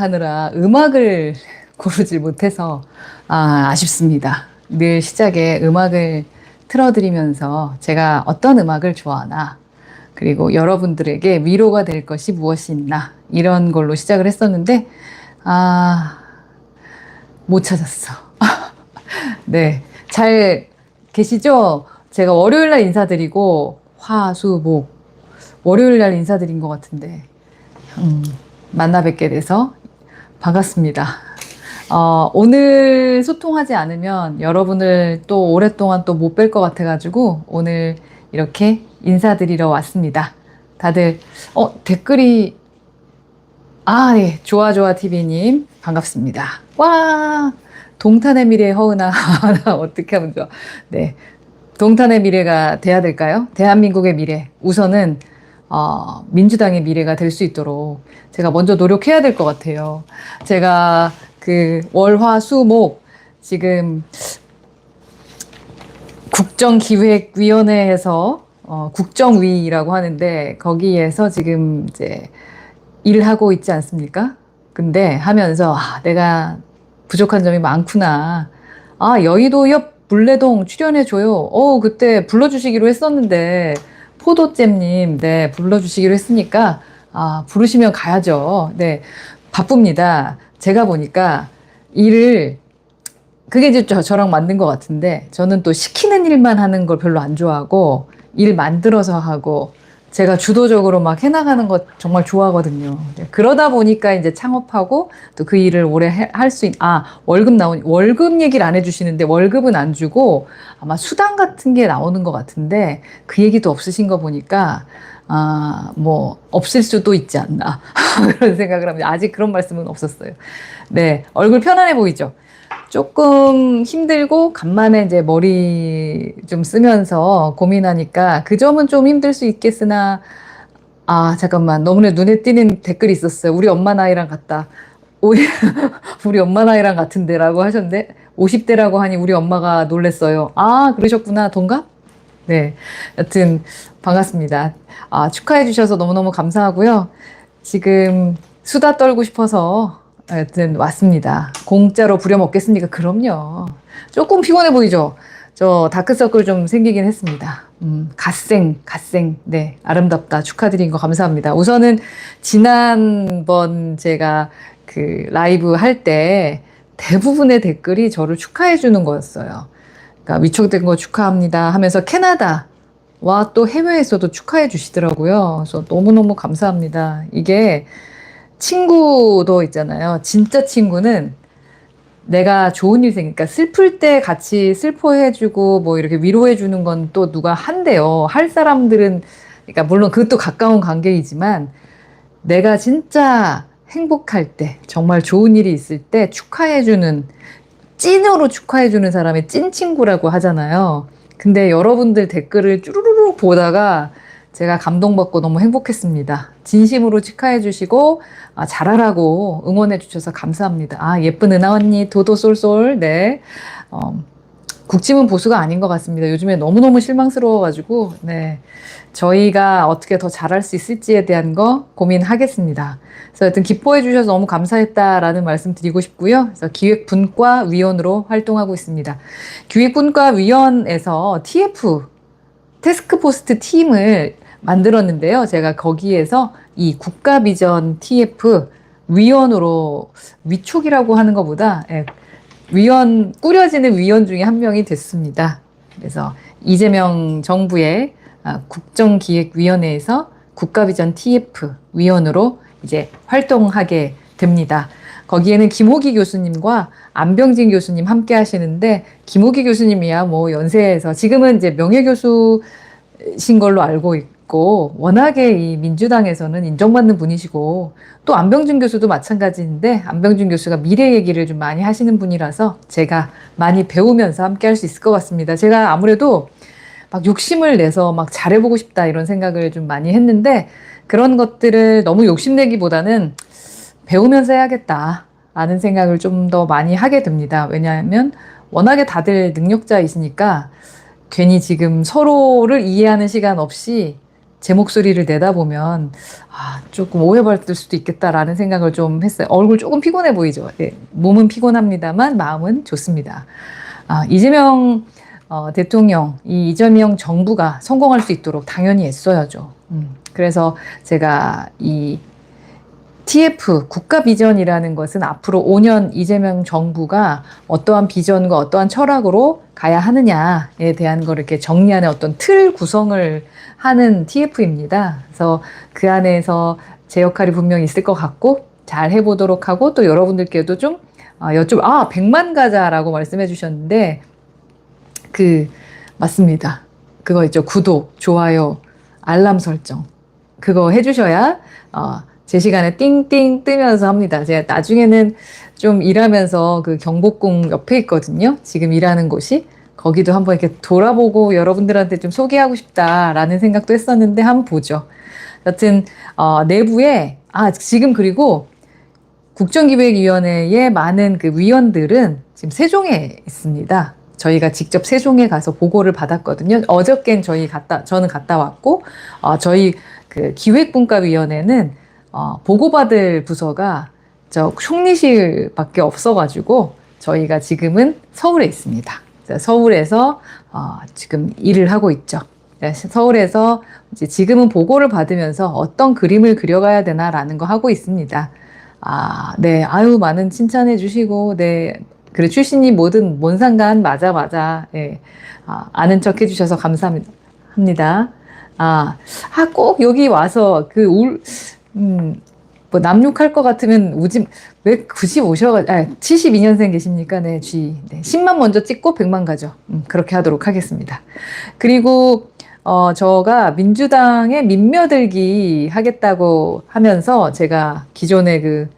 시작하느라 음악을 고르지 못해서 아, 아쉽습니다. 늘 시작에 음악을 틀어드리면서 제가 어떤 음악을 좋아하나 그리고 여러분들에게 위로가 될 것이 무엇이 있나 이런 걸로 시작을 했었는데 아, 못 찾았어. 네. 잘 계시죠? 제가 월요일 날 인사드리고 화, 수, 목 월요일 날 인사드린 것 같은데 음, 만나 뵙게 돼서 반갑습니다. 어, 오늘 소통하지 않으면 여러분을 또 오랫동안 또 못 뵐 것 같아가지고 오늘 이렇게 인사드리러 왔습니다. 다들, 어, 댓글이, 아, 네. 좋아, 좋아, TV님. 반갑습니다. 와! 동탄의 미래 허은아. 나 어떻게 하면 좋아. 네. 동탄의 미래가 돼야 될까요? 대한민국의 미래. 우선은, 어, 민주당의 미래가 될 수 있도록 제가 먼저 노력해야 될 것 같아요. 제가 그 월화수목 지금 국정기획위원회에서 어, 국정위라고 하는데 거기에서 지금 이제 일을 하고 있지 않습니까? 근데 하면서 아, 내가 부족한 점이 많구나. 아 여의도 옆 물레동 출연해 줘요. 어 그때 불러주시기로 했었는데 포도잼님 네 불러주시기로 했으니까 아 부르시면 가야죠. 네 바쁩니다. 제가 보니까 일을 그게 이제 저, 저랑 맞는 것 같은데 저는 또 시키는 일만 하는 걸 별로 안 좋아하고 일 만들어서 하고 제가 주도적으로 막 해나가는 것 정말 좋아하거든요. 이제 그러다 보니까 이제 창업하고 또 그 일을 오래 할 수 있, 아, 월급 나오니, 월급 얘기를 안 해주시는데 월급은 안 주고 아마 수당 같은 게 나오는 것 같은데 그 얘기도 없으신 거 보니까 아, 뭐, 없을 수도 있지 않나. 그런 생각을 합니다. 아직 그런 말씀은 없었어요. 네. 얼굴 편안해 보이죠? 조금 힘들고, 간만에 이제 머리 좀 쓰면서 고민하니까 그 점은 좀 힘들 수 있겠으나, 아, 잠깐만. 너무나 눈에 띄는 댓글이 있었어요. 우리 엄마 나이랑 같다. 우리, 엄마 나이랑 같은데 라고 하셨는데, 50대라고 하니 우리 엄마가 놀랬어요. 아, 그러셨구나. 동갑? 네. 여튼, 반갑습니다. 아, 축하해 주셔서 너무너무 감사하고요. 지금 수다 떨고 싶어서 여튼 왔습니다. 공짜로 부려먹겠습니까? 그럼요. 조금 피곤해 보이죠? 저 다크서클 좀 생기긴 했습니다. 음, 갓생, 갓생. 네, 아름답다. 축하드린 거 감사합니다. 우선은 지난번 제가 그 라이브 할 때 대부분의 댓글이 저를 축하해 주는 거였어요. 그러니까 위촉된 거 축하합니다 하면서 캐나다 와또 해외에서도 축하해 주시더라고요. 그래서 너무너무 감사합니다. 이게 친구도 있잖아요. 진짜 친구는 내가 좋은 일 생기니까 슬플 때 같이 슬퍼해주고 뭐 이렇게 위로해주는 건 또 누가 한대요. 할 사람들은 그러니까 물론 그것도 가까운 관계이지만 내가 진짜 행복할 때 정말 좋은 일이 있을 때 축하해주는 찐으로 축하해주는 사람이 찐 친구라고 하잖아요. 근데 여러분들 댓글을 쭈루루룩 보다가 제가 감동받고 너무 행복했습니다. 진심으로 축하해 주시고 아, 잘하라고 응원해 주셔서 감사합니다. 아 예쁜 은하 언니 도도 쏠쏠 네 어, 국짐은 보수가 아닌 것 같습니다. 요즘에 너무너무 실망스러워가지고 네 저희가 어떻게 더 잘할 수 있을지에 대한 거 고민하겠습니다. 그래서 여튼 기뻐해 주셔서 너무 감사했다라는 말씀 드리고 싶고요. 그래서 기획분과 위원으로 활동하고 있습니다. 기획분과 위원에서 TF 테스크포스트 팀을 만들었는데요. 제가 거기에서 이 국가비전 TF 위원으로 위촉이라고 하는 것보다 예, 위원 꾸려지는 위원 중에 한 명이 됐습니다. 그래서 이재명 정부의 아, 국정기획위원회에서 국가비전 TF 위원으로 이제 활동하게 됩니다. 거기에는 김호기 교수님과 안병진 교수님 함께 하시는데 김호기 교수님이야 뭐 연세에서 지금은 이제 명예 교수신 걸로 알고 있고 워낙에 이 민주당에서는 인정받는 분이시고 또 안병준 교수도 마찬가지인데 안병준 교수가 미래 얘기를 좀 많이 하시는 분이라서 제가 많이 배우면서 함께 할 수 있을 것 같습니다. 제가 아무래도 막 욕심을 내서 막 잘해보고 싶다 이런 생각을 좀 많이 했는데 그런 것들을 너무 욕심내기보다는 배우면서 해야겠다. 라는 생각을 좀 더 많이 하게 됩니다. 왜냐하면 워낙에 다들 능력자이시니까 괜히 지금 서로를 이해하는 시간 없이 제 목소리를 내다보면 아, 조금 오해받을 수도 있겠다라는 생각을 좀 했어요. 얼굴 조금 피곤해 보이죠. 예, 몸은 피곤합니다만 마음은 좋습니다. 아, 이재명 어, 대통령, 이 이재명 정부가 성공할 수 있도록 당연히 애써야죠. 음, 그래서 제가 이 TF 국가 비전이라는 것은 앞으로 5년 이재명 정부가 어떠한 비전과 어떠한 철학으로 가야 하느냐에 대한 걸 이렇게 정리하는 어떤 틀 구성을 하는 TF입니다. 그래서 그 안에서 제 역할이 분명히 있을 것 같고 잘 해보도록 하고 또 여러분들께도 좀 어, 여쭤 아 100만 가자라고 말씀해 주셨는데 그 맞습니다. 그거 있죠 구독 좋아요 알람 설정 그거 해주셔야 어, 제 시간에 띵띵 뜨면서 합니다. 제가 나중에는 좀 일하면서 그 경복궁 옆에 있거든요. 지금 일하는 곳이. 거기도 한번 이렇게 돌아보고 여러분들한테 좀 소개하고 싶다라는 생각도 했었는데 한번 보죠. 여튼, 어, 내부에, 아, 지금 그리고 국정기획위원회의 많은 그 위원들은 지금 세종에 있습니다. 저희가 직접 세종에 가서 보고를 받았거든요. 어저께는 저희 갔다, 저는 갔다 왔고, 어, 저희 그 기획분과위원회는 어, 보고받을 부서가 저 총리실밖에 없어가지고 저희가 지금은 서울에 있습니다. 서울에서 어, 지금 일을 하고 있죠. 네, 서울에서 이제 지금은 보고를 받으면서 어떤 그림을 그려가야 되나라는 거 하고 있습니다. 아, 네, 아유 많은 칭찬해 주시고, 네, 그래 출신이 뭐든 뭔 상관 맞아 맞아, 예, 아, 아는 척 해주셔서 감사합니다. 아, 아, 꼭 여기 와서 그 울, 음, 뭐 남욕할 것 같으면 오지, 왜 굳이 오셔가지고, 아, 72년생 계십니까? 네, G. 네, 10만 먼저 찍고 100만 가죠. 음, 그렇게 하도록 하겠습니다. 그리고, 어, 저가 민주당에 민며들기 하겠다고 하면서 제가 기존에 그,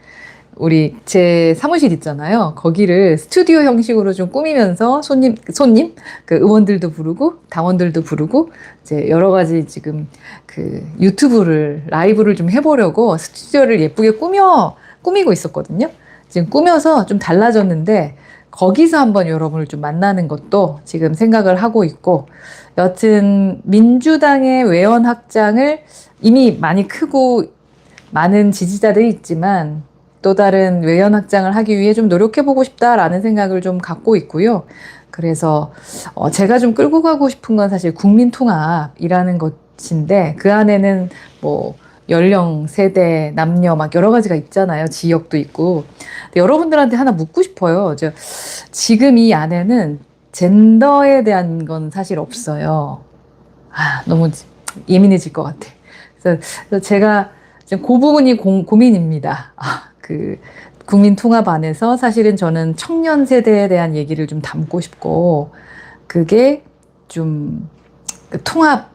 우리 제 사무실 있잖아요. 거기를 스튜디오 형식으로 좀 꾸미면서 손님, 손님, 그 의원들도 부르고 당원들도 부르고 이제 여러 가지 지금 그 유튜브를 라이브를 좀 해보려고 스튜디오를 예쁘게 꾸며 꾸미고 있었거든요. 지금 꾸며서 좀 달라졌는데 거기서 한번 여러분을 좀 만나는 것도 지금 생각을 하고 있고 여튼 민주당의 외연 확장을 이미 많이 크고 많은 지지자들이 있지만 또 다른 외연 확장을 하기 위해 좀 노력해 보고 싶다라는 생각을 좀 갖고 있고요. 그래서 어, 제가 좀 끌고 가고 싶은 건 사실 국민 통합이라는 것인데 그 안에는 뭐 연령, 세대, 남녀 막 여러 가지가 있잖아요. 지역도 있고. 여러분들한테 하나 묻고 싶어요. 저 지금 이 안에는 젠더에 대한 건 사실 없어요. 아, 너무 예민해질 것 같아. 그래서 제가 지금 그 부분이 고, 고민입니다. 아, 그 국민 통합 안에서 사실은 저는 청년 세대에 대한 얘기를 좀 담고 싶고 그게 좀그 통합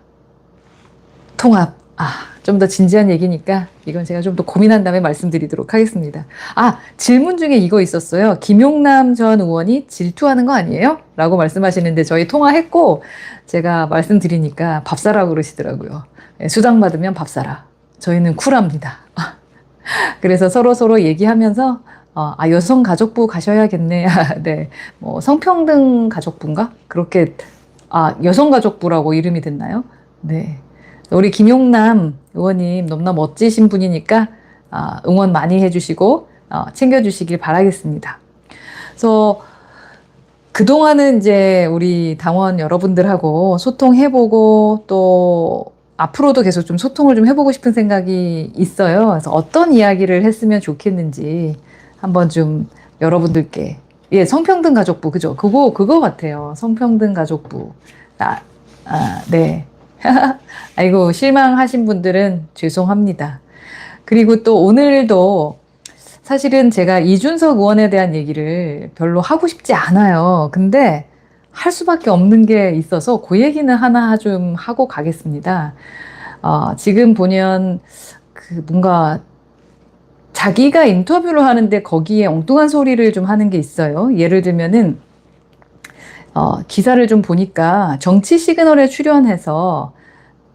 통합 아 좀 더 진지한 얘기니까 이건 제가 좀 더 고민한 다음에 말씀드리도록 하겠습니다. 아 질문 중에 이거 있었어요. 김용남 전 의원이 질투하는 거 아니에요? 라고 말씀하시는데 저희 통화했고 제가 말씀드리니까 밥 사라고 그러시더라고요. 예, 수당 받으면 밥 사라. 저희는 쿨합니다. 그래서 서로 서로 얘기하면서 어, 아 여성 가족부 가셔야겠네. 네, 뭐 성평등 가족부인가 그렇게 아 여성 가족부라고 이름이 됐나요? 네, 우리 김용남 의원님 너무나 멋지신 분이니까 아, 응원 많이 해주시고 어, 챙겨주시길 바라겠습니다. 그래서 그동안은 이제 우리 당원 여러분들하고 소통해보고 또 앞으로도 계속 좀 소통을 좀 해보고 싶은 생각이 있어요. 그래서 어떤 이야기를 했으면 좋겠는지 한번 좀 여러분들께 예 성평등 가족부 그죠? 그거 그거 같아요. 성평등 가족부. 아, 아 네. 아이고 실망하신 분들은 죄송합니다. 그리고 또 오늘도 사실은 제가 이준석 의원에 대한 얘기를 별로 하고 싶지 않아요. 근데 할 수밖에 없는 게 있어서 그 얘기는 하나 좀 하고 가겠습니다. 어, 지금 보면 그 뭔가 자기가 인터뷰를 하는데 거기에 엉뚱한 소리를 좀 하는 게 있어요. 예를 들면은 어, 기사를 좀 보니까 정치 시그널에 출연해서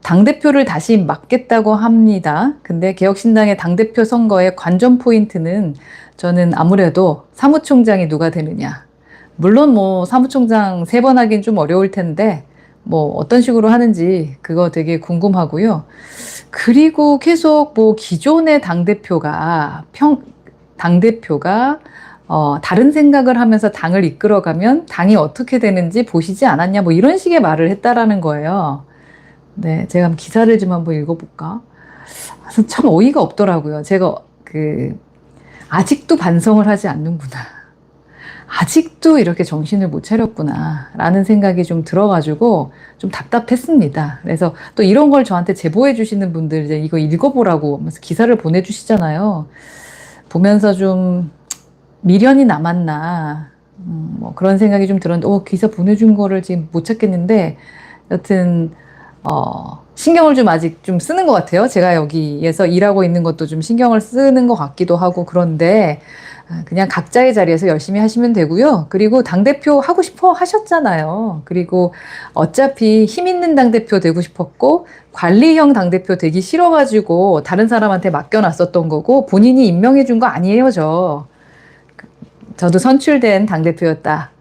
당대표를 다시 맡겠다고 합니다. 근데 개혁신당의 당대표 선거의 관전 포인트는 저는 아무래도 사무총장이 누가 되느냐. 물론 뭐 사무총장 세 번 하긴 좀 어려울 텐데 뭐 어떤 식으로 하는지 그거 되게 궁금하고요. 그리고 계속 뭐 기존의 당 대표가 평, 당 대표가 어, 다른 생각을 하면서 당을 이끌어가면 당이 어떻게 되는지 보시지 않았냐 뭐 이런 식의 말을 했다라는 거예요. 네, 제가 기사를 좀 한번 읽어볼까? 참 어이가 없더라고요. 제가 그 아직도 반성을 하지 않는구나. 아직도 이렇게 정신을 못 차렸구나. 라는 생각이 좀 들어가지고 좀 답답했습니다. 그래서 또 이런 걸 저한테 제보해 주시는 분들 이제 이거 읽어보라고 기사를 보내주시잖아요. 보면서 좀 미련이 남았나. 음, 뭐 그런 생각이 좀 들었는데, 어, 기사 보내준 거를 지금 못 찾겠는데, 여튼, 어, 신경을 좀 아직 좀 쓰는 것 같아요. 제가 여기에서 일하고 있는 것도 좀 신경을 쓰는 것 같기도 하고 그런데 아, 그냥 각자의 자리에서 열심히 하시면 되고요. 그리고 당대표 하고 싶어 하셨잖아요. 그리고 어차피 힘 있는 당대표 되고 싶었고 관리형 당대표 되기 싫어가지고 다른 사람한테 맡겨놨었던 거고 본인이 임명해 준 거 아니에요, 저. 저도 선출된 당대표였다.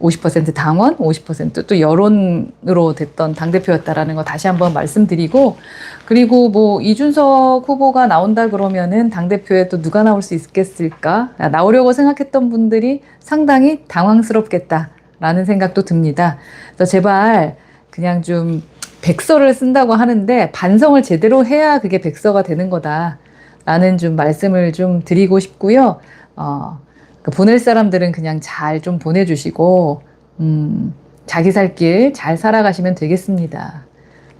50% 당원, 50%또 여론으로 됐던 당대표였다라는 거 다시 한번 말씀드리고, 그리고 뭐 이준석 후보가 나온다 그러면은 당대표에 또 누가 나올 수 있겠을까? 나오려고 생각했던 분들이 상당히 당황스럽겠다라는 생각도 듭니다. 그래서 제발 그냥 좀 백서를 쓴다고 하는데 반성을 제대로 해야 그게 백서가 되는 거다라는 좀 말씀을 좀 드리고 싶고요. 어, 그 보낼 사람들은 그냥 잘 좀 보내주시고, 음, 자기 살 길 잘 살아가시면 되겠습니다.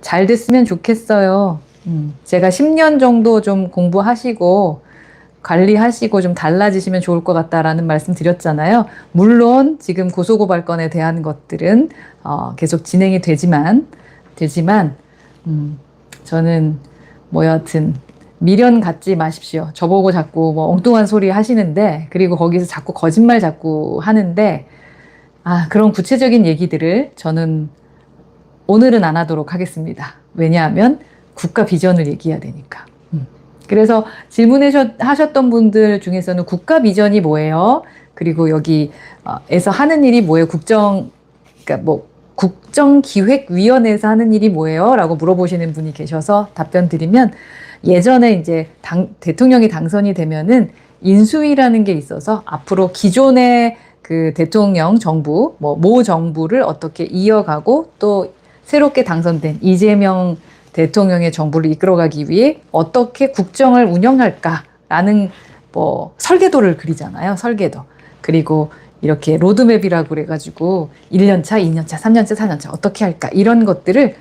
잘 됐으면 좋겠어요. 음, 제가 10년 정도 좀 공부하시고, 관리하시고 좀 달라지시면 좋을 것 같다라는 말씀 드렸잖아요. 물론 지금 고소고발 건에 대한 것들은 어, 계속 진행이 되지만, 되지만, 음, 저는 뭐 여하튼 미련 갖지 마십시오. 저보고 자꾸 뭐 엉뚱한 소리 하시는데, 그리고 거기서 자꾸 거짓말 자꾸 하는데, 아, 그런 구체적인 얘기들을 저는 오늘은 안 하도록 하겠습니다. 왜냐하면 국가 비전을 얘기해야 되니까. 음. 그래서 질문하셨던 분들 중에서는 국가 비전이 뭐예요? 그리고 여기에서 하는 일이 뭐예요? 국정, 그러니까 뭐, 국정기획위원회에서 하는 일이 뭐예요? 라고 물어보시는 분이 계셔서 답변 드리면 예전에 이제 당, 대통령이 당선이 되면은 인수위라는 게 있어서 앞으로 기존의 그 대통령 정부, 뭐, 모 정부를 어떻게 이어가고 또 새롭게 당선된 이재명 대통령의 정부를 이끌어가기 위해 어떻게 국정을 운영할까라는 뭐 설계도를 그리잖아요. 설계도. 그리고 이렇게 로드맵이라고 그래가지고 1년차, 2년차, 3년차, 4년차 어떻게 할까 이런 것들을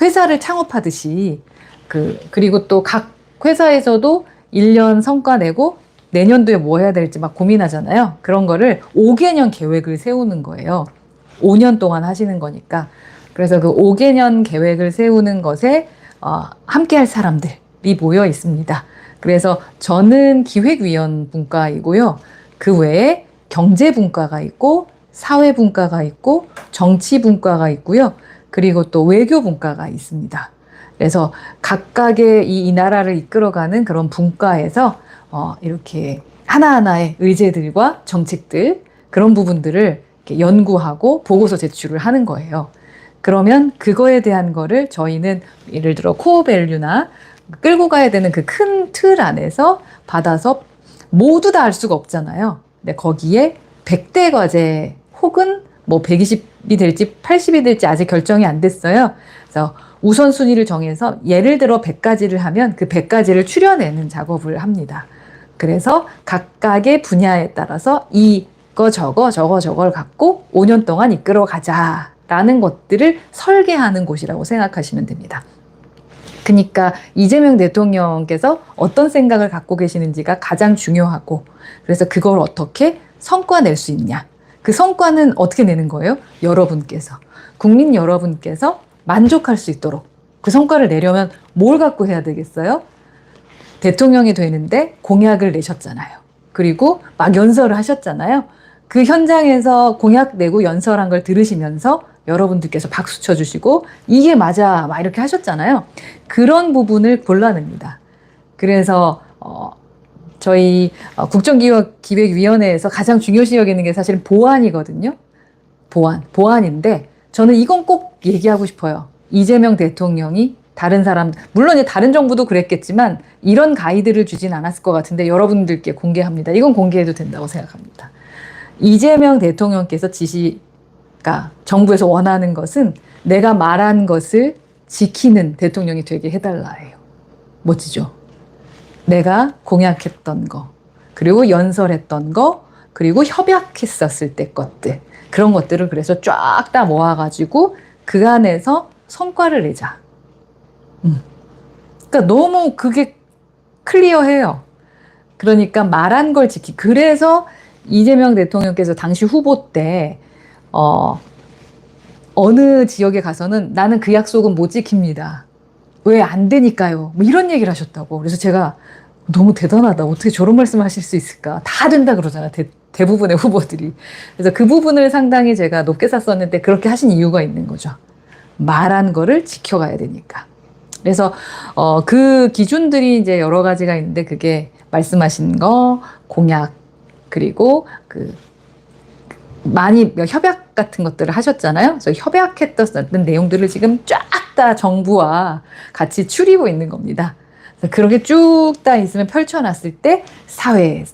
회사를 창업하듯이 그 그리고 또 각 회사에서도 1년 성과 내고 내년도에 뭐 해야 될지 막 고민하잖아요. 그런 거를 5개년 계획을 세우는 거예요. 5년 동안 하시는 거니까. 그래서 그 5개년 계획을 세우는 것에 어, 함께 할 사람들이 모여 있습니다. 그래서 저는 기획위원 분과이고요. 그 외에 경제분과가 있고 사회분과가 있고 정치분과가 있고요. 그리고 또 외교분과가 있습니다. 그래서 각각의 이, 이 나라를 이끌어가는 그런 분과에서 어, 이렇게 하나하나의 의제들과 정책들 그런 부분들을 연구하고 보고서 제출을 하는 거예요. 그러면 그거에 대한 거를 저희는 예를 들어 코어 밸류나 끌고 가야 되는 그 큰 틀 안에서 받아서 모두 다할 수가 없잖아요. 근데 거기에 100대 과제 혹은 뭐 120이 될지 80이 될지 아직 결정이 안 됐어요. 그래서 우선순위를 정해서 예를 들어 100가지를 하면 그 100가지를 추려내는 작업을 합니다. 그래서 각각의 분야에 따라서 이거 저거 저거 저걸 갖고 5년 동안 이끌어 가자라는 것들을 설계하는 곳이라고 생각하시면 됩니다. 그러니까 이재명 대통령께서 어떤 생각을 갖고 계시는지가 가장 중요하고 그래서 그걸 어떻게 성과 낼 수 있냐. 그 성과는 어떻게 내는 거예요? 여러분께서 국민 여러분께서 만족할 수 있도록 그 성과를 내려면 뭘 갖고 해야 되겠어요? 대통령이 되는데 공약을 내셨잖아요. 그리고 막 연설을 하셨잖아요. 그 현장에서 공약 내고 연설한 걸 들으시면서 여러분들께서 박수 쳐주시고 이게 맞아 막 이렇게 하셨잖아요. 그런 부분을 골라냅니다. 그래서 어, 저희 어, 국정기획위원회에서 가장 중요시 여기는 게 사실은 보안이거든요. 보안, 보안인데 저는 이건 꼭꼭 얘기하고 싶어요. 이재명 대통령이 다른 사람, 물론 다른 정부도 그랬겠지만 이런 가이드를 주진 않았을 것 같은데 여러분들께 공개합니다. 이건 공개해도 된다고 생각합니다. 이재명 대통령께서 지시가 정부에서 원하는 것은 내가 말한 것을 지키는 대통령이 되게 해달라예요. 멋지죠? 내가 공약했던 거, 그리고 연설했던 거, 그리고 협약했었을 때 것들. 그런 것들을 그래서 쫙 다 모아가지고 그 안에서 성과를 내자. 음. 그러니까 너무 그게 클리어해요. 그러니까 말한 걸 지키. 그래서 이재명 대통령께서 당시 후보 때, 어, 어느 지역에 가서는 나는 그 약속은 못 지킵니다. 왜 안 되니까요? 뭐 이런 얘기를 하셨다고. 그래서 제가 너무 대단하다. 어떻게 저런 말씀 하실 수 있을까? 다 된다 그러잖아. 대, 대부분의 후보들이. 그래서 그 부분을 상당히 제가 높게 샀었는데 그렇게 하신 이유가 있는 거죠. 말한 거를 지켜가야 되니까. 그래서 어, 그 기준들이 이제 여러 가지가 있는데 그게 말씀하신 거, 공약, 그리고 그 많이 협약 같은 것들을 하셨잖아요. 그래서 협약했던 내용들을 지금 쫙 다 정부와 같이 추리고 있는 겁니다. 그렇게 쭉 다 있으면 펼쳐놨을 때 사회,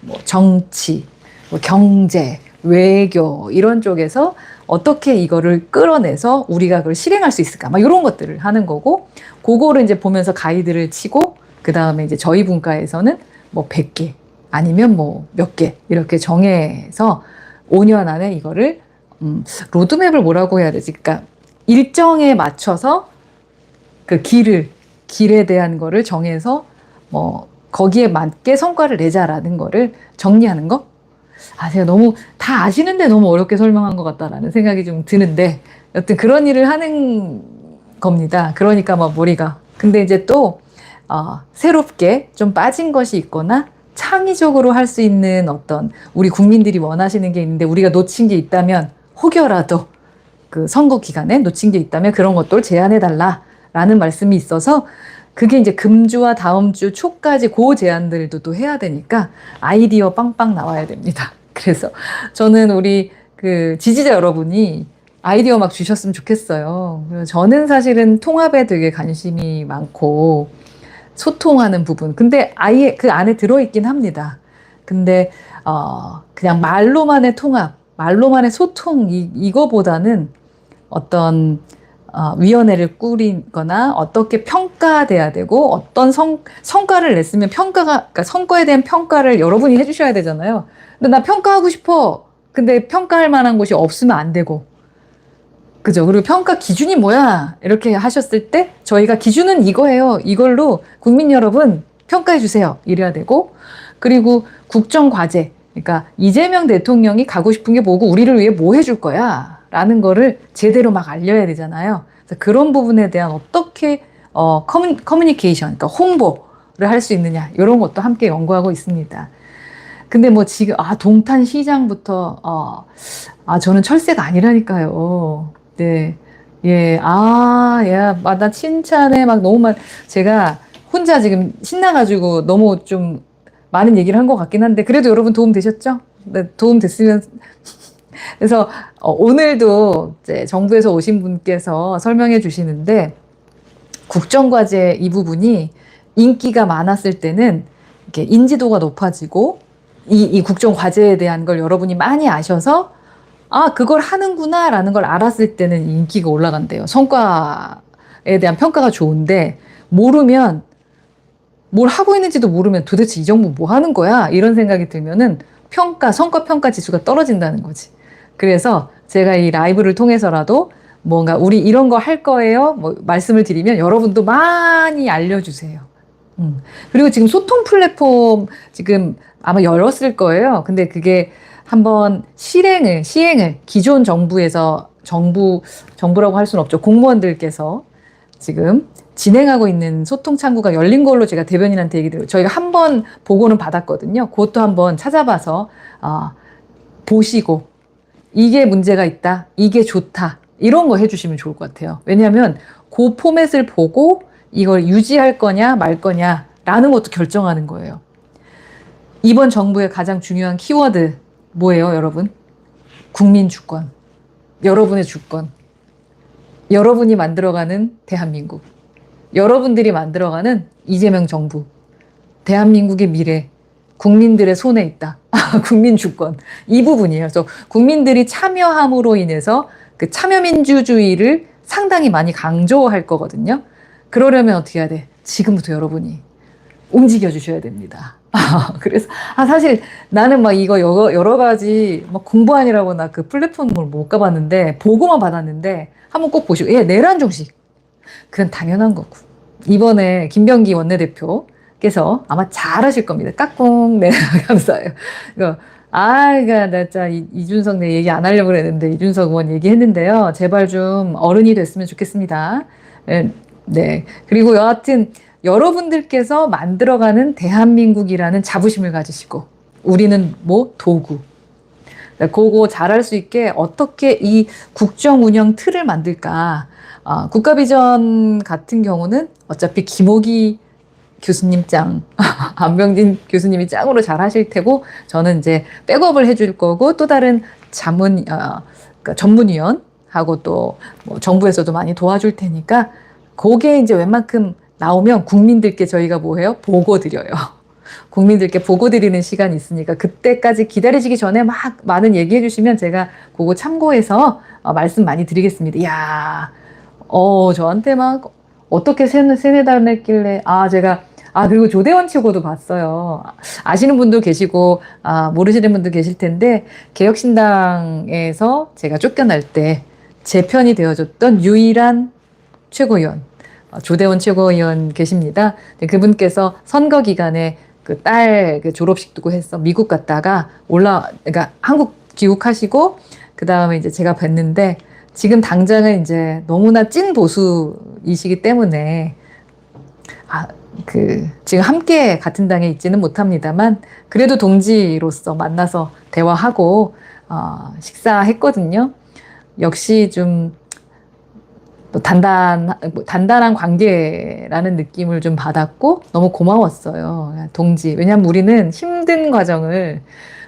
뭐 정치, 뭐 경제, 외교 이런 쪽에서 어떻게 이거를 끌어내서 우리가 그걸 실행할 수 있을까? 막 이런 것들을 하는 거고, 그거를 이제 보면서 가이드를 치고, 그 다음에 이제 저희 분과에서는 뭐 100개 아니면 뭐 몇 개 이렇게 정해서 5년 안에 이거를 음, 로드맵을 뭐라고 해야 되지? 그러니까 일정에 맞춰서 그 길을 길에 대한 거를 정해서 뭐 거기에 맞게 성과를 내자라는 거를 정리하는 거. 아, 제가 너무 다 아시는데 너무 어렵게 설명한 것 같다라는 생각이 좀 드는데 여튼 그런 일을 하는 겁니다. 그러니까 막 머리가. 근데 이제 또 어, 새롭게 좀 빠진 것이 있거나 창의적으로 할 수 있는 어떤 우리 국민들이 원하시는 게 있는데 우리가 놓친 게 있다면 혹여라도 그 선거 기간에 놓친 게 있다면 그런 것들 제안해 달라라는 말씀이 있어서 그게 이제 금주와 다음 주 초까지 그 제안들도 또 해야 되니까 아이디어 빵빵 나와야 됩니다. 그래서 저는 우리 그 지지자 여러분이 아이디어 막 주셨으면 좋겠어요. 저는 사실은 통합에 되게 관심이 많고 소통하는 부분. 근데 아예 그 안에 들어있긴 합니다. 근데, 어, 그냥 말로만의 통합, 말로만의 소통, 이, 이거보다는 어떤, 어, 위원회를 꾸리거나 어떻게 평가돼야 되고 어떤 성, 성과를 냈으면 평가가, 그러니까 성과에 대한 평가를 여러분이 해주셔야 되잖아요. 근데 나 평가하고 싶어. 근데 평가할 만한 곳이 없으면 안 되고. 그죠. 그리고 평가 기준이 뭐야? 이렇게 하셨을 때 저희가 기준은 이거예요. 이걸로 국민 여러분 평가해 주세요. 이래야 되고. 그리고 국정 과제. 그러니까 이재명 대통령이 가고 싶은 게 뭐고 우리를 위해 뭐 해줄 거야? 라는 거를 제대로 막 알려야 되잖아요. 그래서 그런 부분에 대한 어떻게 어, 커뮤, 커뮤니케이션, 그러니까 홍보를 할 수 있느냐. 이런 것도 함께 연구하고 있습니다. 근데 뭐 지금, 아, 동탄 시장부터, 어, 아, 저는 철새가 아니라니까요. 네. 예, 아, 야, 막, 나 칭찬에 막 너무 많, 제가 혼자 지금 신나 가지고 너무 좀 많은 얘기를 한 것 같긴 한데, 그래도 여러분 도움 되셨죠? 네, 도움 됐으면. 그래서 어, 오늘도 이제 정부에서 오신 분께서 설명해 주시는데, 국정과제 이 부분이 인기가 많았을 때는 이렇게 인지도가 높아지고, 이, 이 국정 과제에 대한 걸 여러분이 많이 아셔서 아, 그걸 하는구나 라는 걸 알았을 때는 인기가 올라간대요. 성과에 대한 평가가 좋은데, 모르면, 뭘 하고 있는지도 모르면 도대체 이 정부 뭐 하는 거야? 이런 생각이 들면은 평가, 성과 평가 지수가 떨어진다는 거지. 그래서 제가 이 라이브를 통해서라도 뭔가 우리 이런 거 할 거예요? 뭐 말씀을 드리면 여러분도 많이 알려주세요. 음. 그리고 지금 소통 플랫폼 지금 아마 열었을 거예요. 근데 그게 한번 실행을, 시행을 기존 정부에서 정부, 정부라고 할 수는 없죠. 공무원들께서 지금 진행하고 있는 소통 창구가 열린 걸로 제가 대변인한테 얘기 드려요. 저희가 한 번 보고는 받았거든요. 그것도 한번 찾아봐서, 어, 보시고, 이게 문제가 있다. 이게 좋다. 이런 거 해주시면 좋을 것 같아요. 왜냐하면 그 포맷을 보고 이걸 유지할 거냐 말 거냐 라는 것도 결정하는 거예요. 이번 정부의 가장 중요한 키워드 뭐예요, 여러분? 국민 주권. 여러분의 주권. 여러분이 만들어가는 대한민국. 여러분들이 만들어가는 이재명 정부. 대한민국의 미래. 국민들의 손에 있다. 국민 주권. 이 부분이에요. 그래서 국민들이 참여함으로 인해서 그 참여민주주의를 상당히 많이 강조할 거거든요. 그러려면 어떻게 해야 돼? 지금부터 여러분이 움직여 주셔야 됩니다. 그래서 아 사실 나는 막 이거 여러, 여러 가지 막 공부하느라고 나 그 플랫폼을 못 가봤는데 보고만 받았는데 한번 꼭 보시고 예 내란 종식 그건 당연한 거고 이번에 김병기 원내대표께서 아마 잘하실 겁니다. 까꿍 네 감사해요. 이거 아, 그니까, 나 진짜 이- 이준석 내 얘기 안 하려고 그랬는데, 이준석 의원 얘기했는데요. 제발 좀 어른이 됐으면 좋겠습니다. 네. 네. 그리고 여하튼, 여러분들께서 만들어가는 대한민국이라는 자부심을 가지시고, 우리는 뭐? 도구. 네, 그거 잘할 수 있게 어떻게 이 국정 운영 틀을 만들까. 아, 국가 비전 같은 경우는 어차피 김호기 교수님 짱, 안병진 교수님이 짱으로 잘 하실 테고, 저는 이제 백업을 해줄 거고, 또 다른 자문, 어, 그러니까 전문위원하고 또 뭐 정부에서도 많이 도와줄 테니까, 그게 이제 웬만큼 나오면 국민들께 저희가 뭐 해요? 보고 드려요. 국민들께 보고 드리는 시간이 있으니까 그때까지 기다리시기 전에 막 많은 얘기해 주시면 제가 그거 참고해서 어, 말씀 많이 드리겠습니다. 이야, 어, 저한테 막 어떻게 세뇌, 세뇌당했길래, 아, 제가, 아, 그리고 조대원 치고도 봤어요. 아시는 분도 계시고, 아, 모르시는 분도 계실 텐데, 개혁신당에서 제가 쫓겨날 때 제 편이 되어줬던 유일한 최고위원, 어, 조대원 최고위원 계십니다. 근데 그분께서 선거 기간에 그딸그 졸업식 두고 해서 미국 갔다가 올라, 그러니까 한국 귀국하시고, 그 다음에 이제 제가 뵀는데, 지금 당장은 이제 너무나 찐 보수이시기 때문에, 아, 그, 지금 함께 같은 당에 있지는 못합니다만, 그래도 동지로서 만나서 대화하고, 어, 식사했거든요. 역시 좀, 또 단단, 뭐 단단한 관계라는 느낌을 좀 받았고, 너무 고마웠어요. 동지. 왜냐면 우리는 힘든 과정을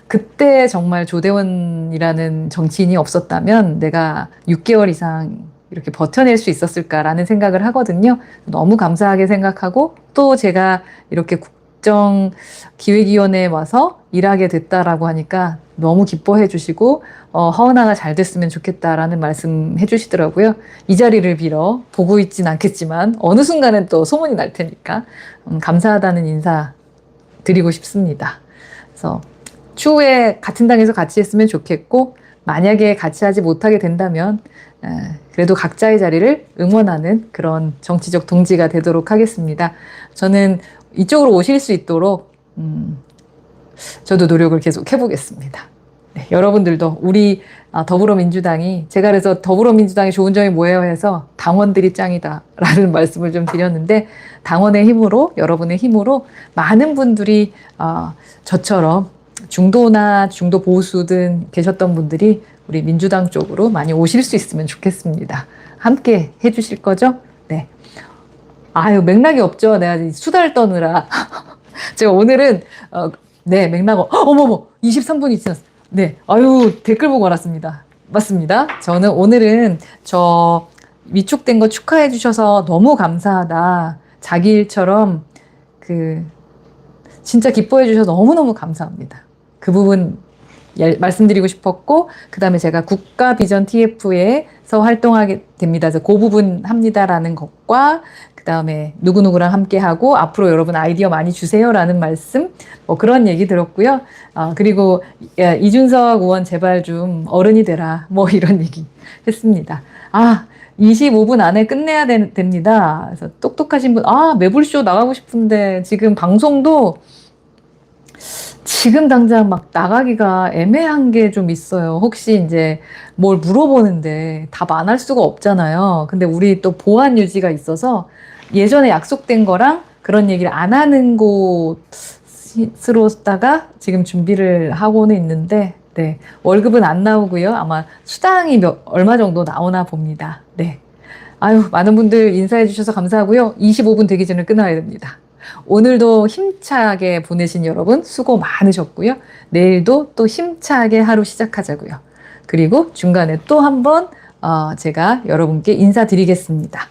그때 정말 조대원이라는 정치인이 없었다면 내가 6개월 이상 이렇게 버텨낼 수 있었을까라는 생각을 하거든요. 너무 감사하게 생각하고 또 제가 이렇게 국정 기획위원회에 와서 일하게 됐다라고 하니까 너무 기뻐해 주시고 어, 허은아가 잘 됐으면 좋겠다라는 말씀 해주시더라고요. 이 자리를 빌어 보고 있진 않겠지만 어느 순간은 또 소문이 날 테니까 음, 감사하다는 인사 드리고 싶습니다. 그래서 추후에 같은 당에서 같이 했으면 좋겠고 만약에 같이 하지 못하게 된다면 에, 그래도 각자의 자리를 응원하는 그런 정치적 동지가 되도록 하겠습니다. 저는 이쪽으로 오실 수 있도록 음, 저도 노력을 계속 해보겠습니다. 네, 여러분들도 우리 아, 더불어민주당이 제가 그래서 더불어민주당의 좋은 점이 뭐예요 해서 당원들이 짱이다라는 말씀을 좀 드렸는데 당원의 힘으로 여러분의 힘으로 많은 분들이 아, 저처럼 중도나 중도 보수든 계셨던 분들이 우리 민주당 쪽으로 많이 오실 수 있으면 좋겠습니다. 함께 해주실 거죠? 네. 아유 맥락이 없죠. 내가 이 수다를 떠느라 제가 오늘은 어, 네 맥락 어, 어머머 23분이 지났어. 네. 아유 댓글 보고 알았습니다. 맞습니다. 저는 오늘은 저 위촉된 거 축하해 주셔서 너무 감사하다. 자기 일처럼 그 진짜 기뻐해 주셔서 너무너무 감사합니다. 그 부분 예- 말씀드리고 싶었고 그다음에 제가 국가 비전 TF에서 활동하게 됩니다. 그래서 그 부분 합니다라는 것과 그다음에 누구누구랑 함께 하고 앞으로 여러분 아이디어 많이 주세요라는 말씀 뭐 그런 얘기 들었고요. 아, 그리고 야, 이준석 의원 제발 좀 어른이 되라 뭐 이런 얘기 했습니다. 아 25분 안에 끝내야 되, 됩니다. 그래서 똑똑하신 분, 아, 매불쇼 나가고 싶은데 지금 방송도 지금 당장 막 나가기가 애매한 게 좀 있어요. 혹시 이제 뭘 물어보는데 답 안 할 수가 없잖아요. 근데 우리 또 보안 유지가 있어서 예전에 약속된 거랑 그런 얘기를 안 하는 곳으로다가 지금 준비를 하고는 있는데, 네. 월급은 안 나오고요. 아마 수당이 몇, 얼마 정도 나오나 봅니다. 네. 아유, 많은 분들 인사해 주셔서 감사하고요. 25분 되기 전에 끊어야 됩니다. 오늘도 힘차게 보내신 여러분 수고 많으셨고요. 내일도 또 힘차게 하루 시작하자고요. 그리고 중간에 또 한번 어, 제가 여러분께 인사드리겠습니다.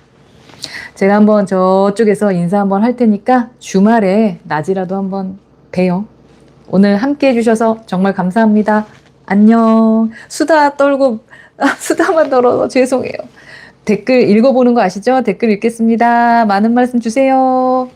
제가 한번 저쪽에서 인사 한번 할 테니까 주말에 낮이라도 한번 봬요. 오늘 함께 해주셔서 정말 감사합니다. 안녕. 수다 떨고, 아, 수다만 떨어서 죄송해요. 댓글 읽어보는 거 아시죠? 댓글 읽겠습니다. 많은 말씀 주세요.